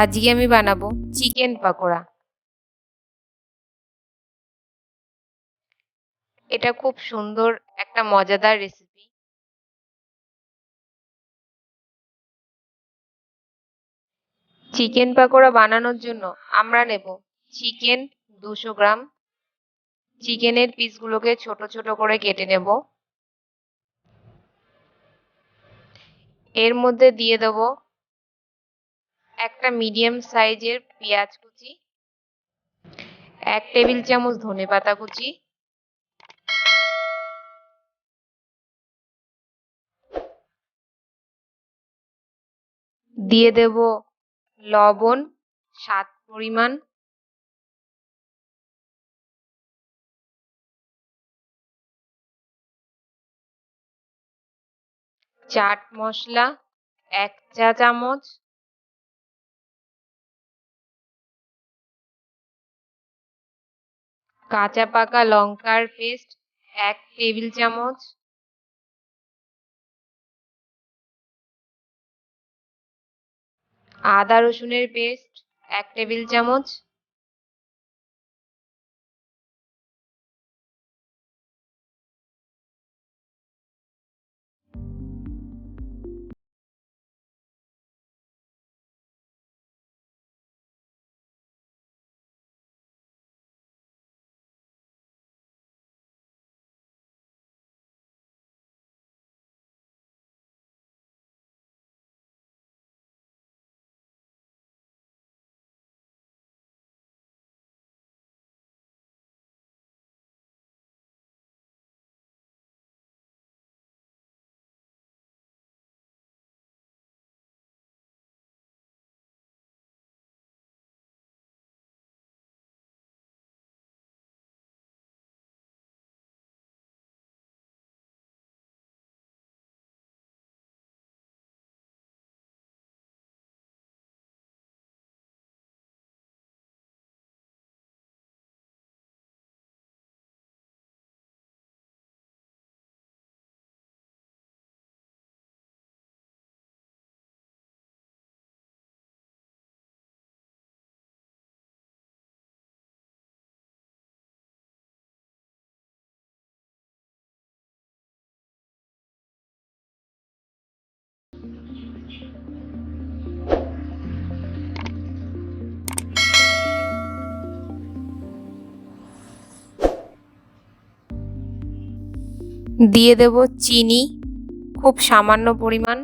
আজকে আমি বানাবো চিকেন পাকোড়া। এটা খুব সুন্দর একটা মজাদার রেসিপি চিকেন পাকোড়া বানানোর জন্য আমরা নেব চিকেন দুশো গ্রাম। চিকেনের পিসগুলোকে ছোট ছোট করে কেটে নেব। এর মধ্যে দিয়ে দেব একটা মিডিয়াম সাইজের পেঁয়াজ কুচি, এক টেবিল চামচ ধনে পাতা কুচি, দিয়ে দেব লবণ, স্বাদ পরিমাণ, চাট মশলা, এক চা চামচ কাঁচা পাকা লঙ্কার পেস্ট এক টেবিল চামচ। আদা রসুনের পেস্ট এক টেবিল চামচ। দিয়ে দেব চিনি, খুব সামান্য পরিমাণ।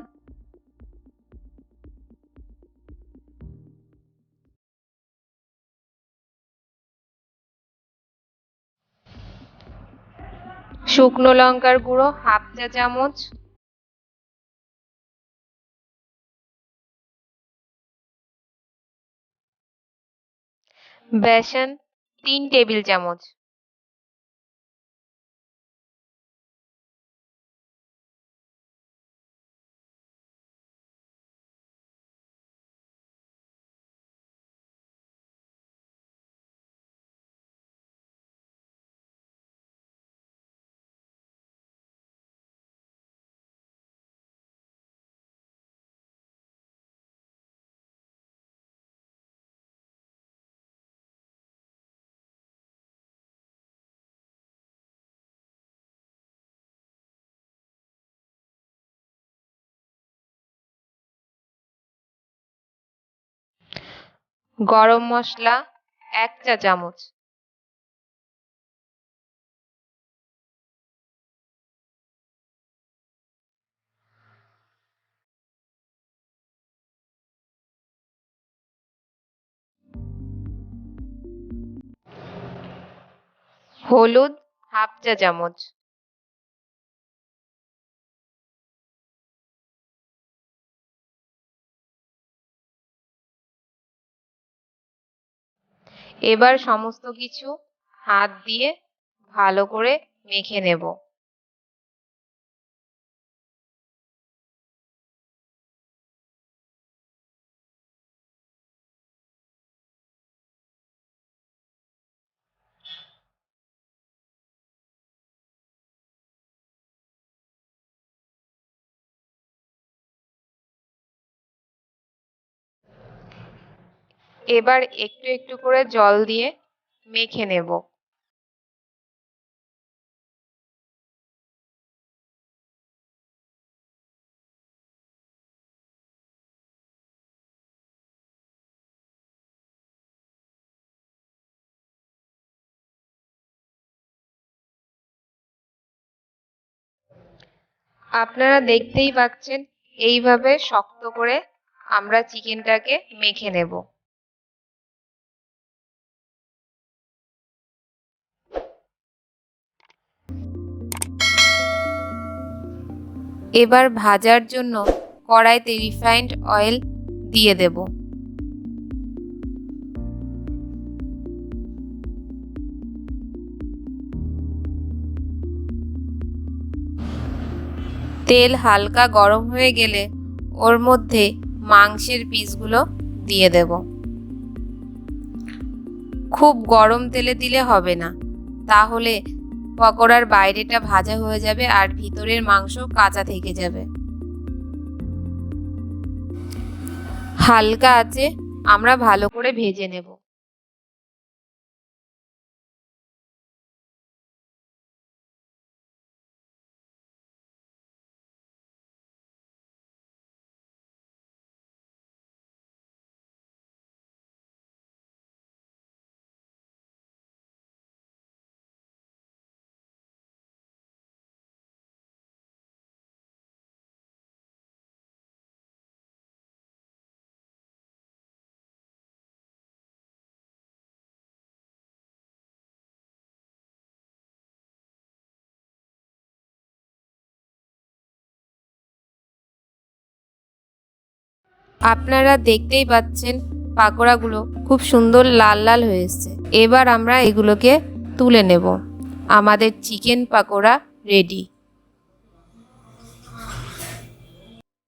শুকনো লঙ্কার গুঁড়ো, হাফ চা চামচ। বেসন, তিন টেবিল চামচ। গরম মশলা এক চা চামচ। হলুদ হাফ চা চামচ। এবার সমস্ত কিছু হাত দিয়ে ভালো করে মেখে নেব। এবার একটু একটু করে জল দিয়ে মেখে নেব। আপনারা দেখতেই পাচ্ছেন, এইভাবে শক্ত করে আমরা চিকেনটাকে মেখে নেব। এবার ভাজার জন্য কড়াইতে রিফাইন্ড অয়েল দিয়ে দেব। তেল হালকা গরম হয়ে গেলে ওর মধ্যে মাংসের পিসগুলো দিয়ে দেব। খুব গরম তেলে দিলে হবে না, তাহলে পকোড়ার বাইরেটা ভাজা হয়ে যাবে আর ভিতরের মাংস কাঁচা থেকে যাবে। হালকা আছে, আমরা ভালো করে ভেজে নেব। আপনারা দেখতেই পাচ্ছেন পাকোড়াগুলো খুব সুন্দর লাল লাল হয়ে এসছে। এবার আমরা এগুলোকে তুলে নেব। আমাদের চিকেন পাকোড়া রেডি।